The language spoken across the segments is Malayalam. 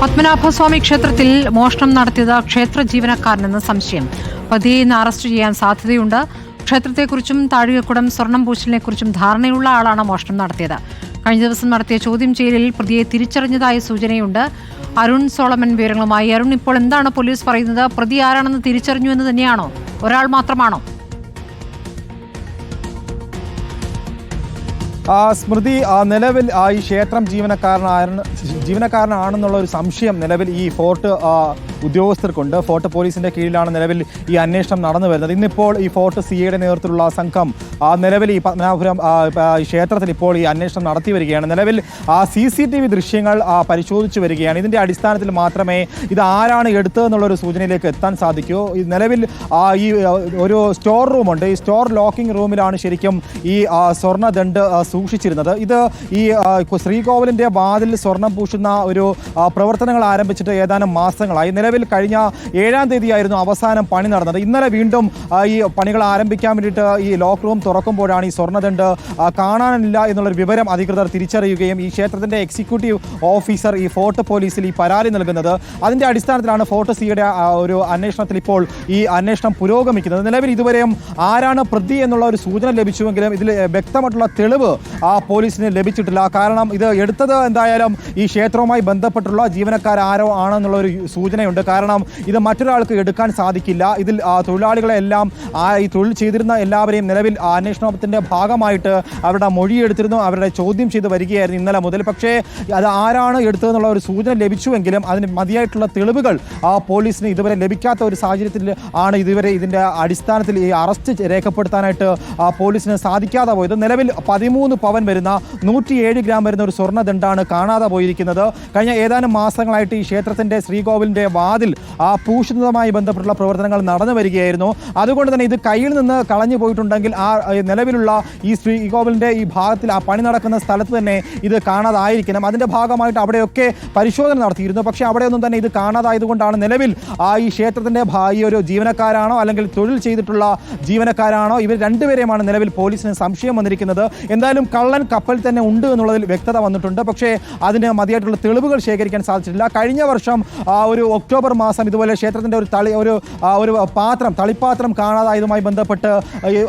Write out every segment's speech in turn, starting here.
പത്മനാഭസ്വാമി ക്ഷേത്രത്തിൽ മോഷണം നടത്തിയത് ക്ഷേത്ര ജീവനക്കാരനെന്ന് സംശയം. പതിയെ ഇന്ന് അറസ്റ്റ് ചെയ്യാൻ സാധ്യതയുണ്ട്. ക്ഷേത്രത്തെക്കുറിച്ചും താഴികക്കുടം സ്വർണം പൂശലിനെക്കുറിച്ചും ധാരണയുള്ള ആളാണ് മോഷണം നടത്തിയത്. കഴിഞ്ഞ ദിവസം നടത്തിയ ചോദ്യം ചെയ്യലിൽ പ്രതിയെ തിരിച്ചറിഞ്ഞതായ സൂചനയുണ്ട്. അരുൺ സോളമൻ വിവരങ്ങളുമായി. അരുൺ ഇപ്പോൾ എന്താണ് പോലീസ് പറയുന്നത്? പ്രതി ആരാണെന്ന് തിരിച്ചറിഞ്ഞു എന്ന് തന്നെയാണോ? ഒരാൾ മാത്രമാണോ? സ്മൃതി ആ, നിലവിൽ ആ, ഈ ക്ഷേത്രം ജീവനക്കാരനാണ് ജീവനക്കാരനാണെന്നുള്ള ഒരു സംശയം നിലവിൽ ഈ ഫോർട്ട് ആ, ഉദ്യോഗസ്ഥർക്കുണ്ട്. ഫോർട്ട് പോലീസിന്റെ കീഴിലാണ് നിലവിൽ ഈ അന്വേഷണം നടന്നു വരുന്നത്. ഇന്നിപ്പോൾ ഈ ഫോർട്ട് സി എയുടെ നേതൃത്വത്തിലുള്ള സംഘം ആ, നിലവിൽ ഈ പത്മനാഭപുരം ആ, ആ, ക്ഷേത്രത്തിൽ ഇപ്പോൾ ഈ അന്വേഷണം നടത്തി വരികയാണ്. നിലവിൽ ആ സി സി ടി വി ദൃശ്യങ്ങൾ ആ, പരിശോധിച്ചു വരികയാണ്. ഇതിന്റെ അടിസ്ഥാനത്തിൽ മാത്രമേ ഇത് ആരാണ് എടുത്തതെന്നുള്ളൊരു സൂചനയിലേക്ക് എത്താൻ സാധിക്കൂ. നിലവിൽ ആ, ഈ ഒരു സ്റ്റോർ റൂമുണ്ട്. ഈ സ്റ്റോർ ലോക്കിംഗ് റൂമിലാണ് ശരിക്കും ഈ സ്വർണദണ്ഡ് ആ, സൂക്ഷിച്ചിരുന്നത്. ഇത് ഈ ശ്രീകോവിലിന്റെ വാതിൽ സ്വർണം പൂശുന്ന ഒരു പ്രവർത്തനങ്ങൾ ആരംഭിച്ചിട്ട് ഏതാനും മാസങ്ങളായി. നിലവിൽ കഴിഞ്ഞ ഏഴാം തീയതിയായിരുന്നു അവസാനം പണി നടന്നത്. ഇന്നലെ വീണ്ടും ഈ പണികൾ ആരംഭിക്കാൻ വേണ്ടിയിട്ട് ഈ ലോക്ക് റൂം തുറക്കുമ്പോഴാണ് ഈ സ്വർണദണ്ട് കാണാനില്ല എന്നുള്ളൊരു വിവരം അധികൃതർ തിരിച്ചറിയുകയും ഈ ക്ഷേത്രത്തിന്റെ എക്സിക്യൂട്ടീവ് ഓഫീസർ ഈ ഫോർട്ട് പോലീസിൽ ഈ പരാതി നൽകുന്നത്. അതിന്റെ അടിസ്ഥാനത്തിലാണ് ഫോർട്ട് സിയുടെ ഒരു അന്വേഷണത്തിൽ ഇപ്പോൾ ഈ അന്വേഷണം പുരോഗമിക്കുന്നത്. നിലവിൽ ഇതുവരെയും ആരാണ് പ്രതി എന്നുള്ള ഒരു സൂചന ലഭിച്ചുവെങ്കിലും ഇതിൽ വ്യക്തമായിട്ടുള്ള തെളിവ് ആ പോലീസിന് ലഭിച്ചിട്ടില്ല. കാരണം ഇത് എടുത്തത് എന്തായാലും ഈ ക്ഷേത്രവുമായി ബന്ധപ്പെട്ടുള്ള ജീവനക്കാരാരോ ആണെന്നുള്ള ഒരു സൂചനയുണ്ട്. കാരണം ഇത് മറ്റൊരാൾക്ക് എടുക്കാൻ സാധിക്കില്ല. ഇതിൽ തൊഴിലാളികളെല്ലാം ഈ തൊഴിൽ ചെയ്തിരുന്ന എല്ലാവരെയും നിലവിൽ അന്വേഷണത്തിന്റെ ഭാഗമായിട്ട് അവരുടെ മൊഴിയെടുത്തിരുന്നു. അവരുടെ ചോദ്യം ചെയ്ത് വരികയായിരുന്നു ഇന്നലെ മുതൽ. പക്ഷേ അത് ആരാണ് എടുത്തതെന്നുള്ള ഒരു സൂചന ലഭിച്ചുവെങ്കിലും അതിന് മതിയായിട്ടുള്ള തെളിവുകൾ ആ പോലീസിന് ഇതുവരെ ലഭിക്കാത്ത ഒരു സാഹചര്യത്തിൽ ആണ് ഇതുവരെ ഇതിന്റെ അടിസ്ഥാനത്തിൽ ഈ അറസ്റ്റ് രേഖപ്പെടുത്താനായിട്ട് പോലീസിന് സാധിക്കാതെ പോയത്. നിലവിൽ പതിമൂന്ന് പവൻ വരുന്ന നൂറ്റിയേഴ് ഗ്രാം വരുന്ന ഒരു സ്വർണദണ്ഡാണ് കാണാതെ പോയിരിക്കുന്നത്. കഴിഞ്ഞ ഏതാനും മാസങ്ങളായിട്ട് ഈ ക്ഷേത്രത്തിന്റെ ശ്രീകോവിലിന്റെ വാതിൽ ആ പൂഷിതമായി ബന്ധപ്പെട്ടുള്ള പ്രവർത്തനങ്ങൾ നടന്നു വരികയായിരുന്നു. അതുകൊണ്ട് തന്നെ ഇത് കയ്യിൽ നിന്ന് കളഞ്ഞു പോയിട്ടുണ്ടെങ്കിൽ ആ നിലവിലുള്ള ഈ ശ്രീകോവിലിന്റെ ഈ ഭാഗത്തിൽ ആ പണി നടക്കുന്ന സ്ഥലത്ത് തന്നെ ഇത് കാണാതായിരിക്കണം. അതിന്റെ ഭാഗമായിട്ട് അവിടെയൊക്കെ പരിശോധന നടത്തിയിരുന്നു. പക്ഷേ അവിടെയൊന്നും തന്നെ ഇത് കാണാതായതുകൊണ്ടാണ് നിലവിൽ ആ ഈ ക്ഷേത്രത്തിന്റെ ഭാ- ഈ ഒരു ജീവനക്കാരാണോ അല്ലെങ്കിൽ തൊഴിൽ ചെയ്തിട്ടുള്ള ജീവനക്കാരാണോ ഇവർ രണ്ടുപേരെയുമാണ് നിലവിൽ പോലീസിന് സംശയം വന്നിരിക്കുന്നത്. എന്തായാലും കള്ളൻ കപ്പൽ തന്നെ ഉണ്ട് എന്നുള്ളതിൽ വ്യക്തത വന്നിട്ടുണ്ട്. പക്ഷേ അതിന് മതിയായിട്ടുള്ള തെളിവുകൾ ശേഖരിക്കാൻ സാധിച്ചിട്ടില്ല. കഴിഞ്ഞ വർഷം ഒരു ഒക്ടോബർ മാസം ഇതുപോലെ ക്ഷേത്രത്തിന്റെ ഒരു തളി ഒരു ഒരു പാത്രം തളിപ്പാത്രം കാണാതായതുമായി ബന്ധപ്പെട്ട്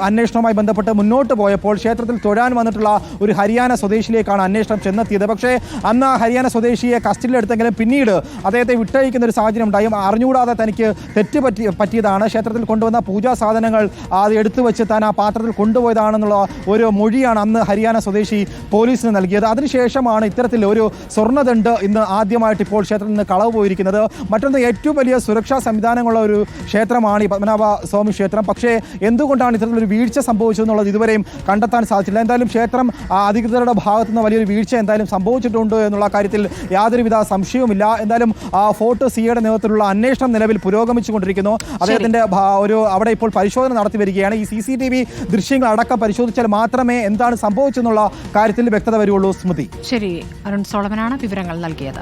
അന്വേഷണവുമായി ബന്ധപ്പെട്ട് മുന്നോട്ട് പോയപ്പോൾ ക്ഷേത്രത്തിൽ തൊഴാൻ വന്നിട്ടുള്ള ഒരു ഹരിയാന സ്വദേശിയിലേക്കാണ് അന്വേഷണം ചെന്നെത്തിയത്. പക്ഷേ അന്ന് ഹരിയാന സ്വദേശിയെ കസ്റ്റഡിയിലെടുത്തെങ്കിലും പിന്നീട് അദ്ദേഹത്തെ വിട്ടയക്കുന്ന ഒരു സാഹചര്യം ഉണ്ടായി. അറിഞ്ഞുകൂടാതെ തനിക്ക് തെറ്റ് പറ്റി പറ്റിയതാണ്. ക്ഷേത്രത്തിൽ കൊണ്ടുവന്ന പൂജാ സാധനങ്ങൾ അത് എടുത്തു വെച്ച് താൻ ആ പാത്രത്തിൽ കൊണ്ടുപോയതാണെന്നുള്ള ഒരു മൊഴിയാണ് അന്ന് ഹരിയാന സ്വദേശി പോലീസിന് നൽകിയത്. അതിനുശേഷമാണ് ഇത്തരത്തിൽ ഒരു സ്വർണദണ്ട് ഇന്ന് ആദ്യമായിട്ട് ഇപ്പോൾ ക്ഷേത്രത്തിൽ നിന്ന് കളവ് പോയിരിക്കുന്നത്. മറ്റൊന്ന് ഏറ്റവും വലിയ സുരക്ഷാ സംവിധാനങ്ങളുള്ള ഒരു ക്ഷേത്രമാണ് ഈ പത്മനാഭ സ്വാമി ക്ഷേത്രം. പക്ഷേ എന്തുകൊണ്ടാണ് ഇത്തരത്തിലൊരു വീഴ്ച സംഭവിച്ചതെന്നുള്ളത് ഇതുവരെയും കണ്ടെത്താൻ സാധിച്ചില്ല. എന്തായാലും ക്ഷേത്രം അധികൃതരുടെ ഭാഗത്തു നിന്ന് വലിയൊരു വീഴ്ച എന്തായാലും സംഭവിച്ചിട്ടുണ്ട് എന്നുള്ള കാര്യത്തിൽ യാതൊരുവിധ സംശയവുമില്ല. എന്തായാലും ആ ഫോർട്ട് സിയുടെ നേതൃത്വത്തിലുള്ള അന്വേഷണം നിലവിൽ പുരോഗമിച്ചുകൊണ്ടിരിക്കുന്നു. അദ്ദേഹത്തിന്റെ ഒരു അവിടെ ഇപ്പോൾ പരിശോധന നടത്തി വരികയാണ്. ഈ സി സി ടി വി ദൃശ്യങ്ങൾ അടക്കം പരിശോധിച്ചാൽ മാത്രമേ എന്താണ് സംഭവിച്ചെന്നുള്ള കാര്യത്തിൽ വ്യക്തത വരുള്ളൂ സ്മൃതി. ശരി അരുൺ സോളമനാണ് വിവരങ്ങൾ നൽകിയത്.